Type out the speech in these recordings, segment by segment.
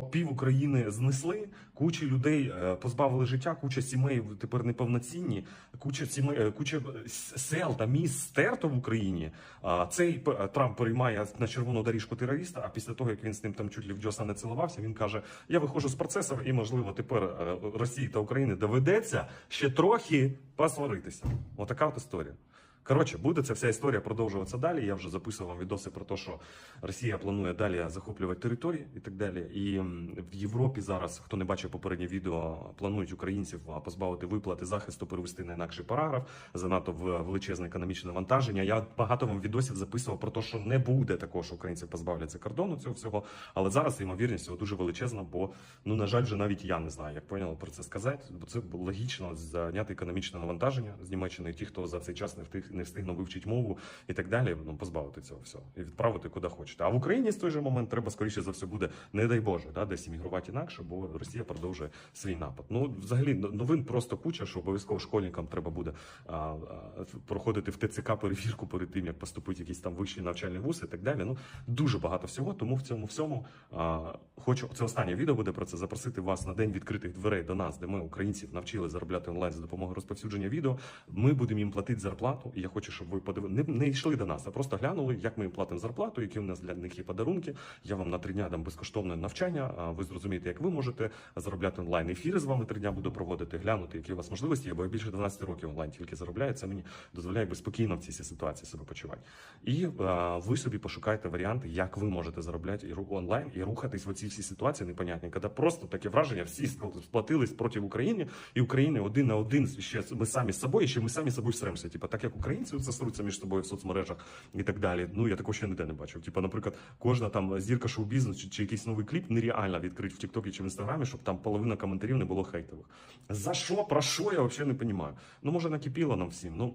Пів України знесли, кучі людей е, позбавили життя, куча сімей тепер неповноцінні, куча сімей, е, куча е, сел та міст стерто в Україні. Цей п- Трамп переймає на червону доріжку терориста. А після того як він з ним там чуть ли в Джоса не цілувався, він каже: Я виходжу з процесу, і можливо тепер е, Росії та Україні доведеться ще трохи посваритися. Отака от історія. Коротше, буде ця вся історія продовжуватися далі. Я вже записував відоси про те, що Росія планує далі захоплювати території і так далі. І в Європі зараз, хто не бачив попереднє відео, планують українців позбавити виплати захисту, перевести на інакший параграф. Занадто в- величезне економічне навантаження. Я багато вам відосів записував про те, що не буде такого, що українців позбавляться кордону цього всього. Але зараз ймовірність цього дуже величезна, бо ну на жаль, вже навіть я не знаю, як поняли про це сказати. Бо це було логічно зняти економічне навантаження з Німеччини. Ті, хто за цей час не встиг не встигнув вивчити мову і так далі, ну позбавити цього всього і відправити куди хочете. А в Україні з той же момент треба скоріше за все буде, не дай Боже, да, десь іммігрувати інакше, бо Росія продовжує свій напад. Ну взагалі новин просто куча, що обов'язково школьникам треба буде а, а, проходити в ТЦК перевірку перед тим, як поступити в якийсь там вищий навчальний вуз і так далі. Ну дуже багато всього. Тому в цьому всьому а, хочу це останнє відео буде про це запросити вас на день відкритих дверей до нас, де ми українців навчили заробляти онлайн за допомогою розповсюдження відео. Ми будемо їм платити зарплату. Я хочу, щоб ви подивили не, не йшли до нас, а просто глянули, як ми їм платимо зарплату, які у нас для них є подарунки. Я вам на три дня дам безкоштовне навчання. А ви зрозумієте, як ви можете заробляти онлайн. Ефіри з вами три дня буду проводити, глянути, які у вас можливості є, бо я більше 12 років онлайн тільки заробляю. Це мені дозволяє якби спокійно в цій ситуації себе почувати. І а, ви собі пошукайте варіанти, як ви можете заробляти і онлайн і рухатись в цій всій ситуації непонятні, коли просто таке враження, всі сплатились проти України, і України один на один ще ми самі з собою, ще ми самі з собою сремося. Типа, так як українці це між собою в соцмережах і так далі. Ну я такого ще ніде не бачив. Типа, наприклад, кожна там зірка шоу-бізнесу чи, чи якийсь новий кліп нереально відкрити в Тіктокі чи в Інстаграмі, щоб там половина коментарів не було хейтових. За що? Про що я взагалі не розумію. Ну може накипіло нам всім. Ну.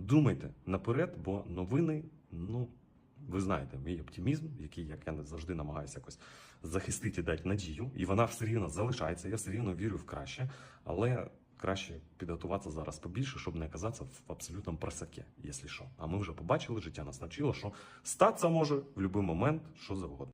Думайте наперед, бо новини, ну. Ви знаєте, мій оптимізм, який як я завжди намагаюся якось захистити дати надію, і вона все рівно залишається. Я все рівно вірю в краще, але краще підготуватися зараз побільше, щоб не оказатися в абсолютному просаке, якщо що. А ми вже побачили, життя нас навчило, що статися може в будь-який момент, що завгодно.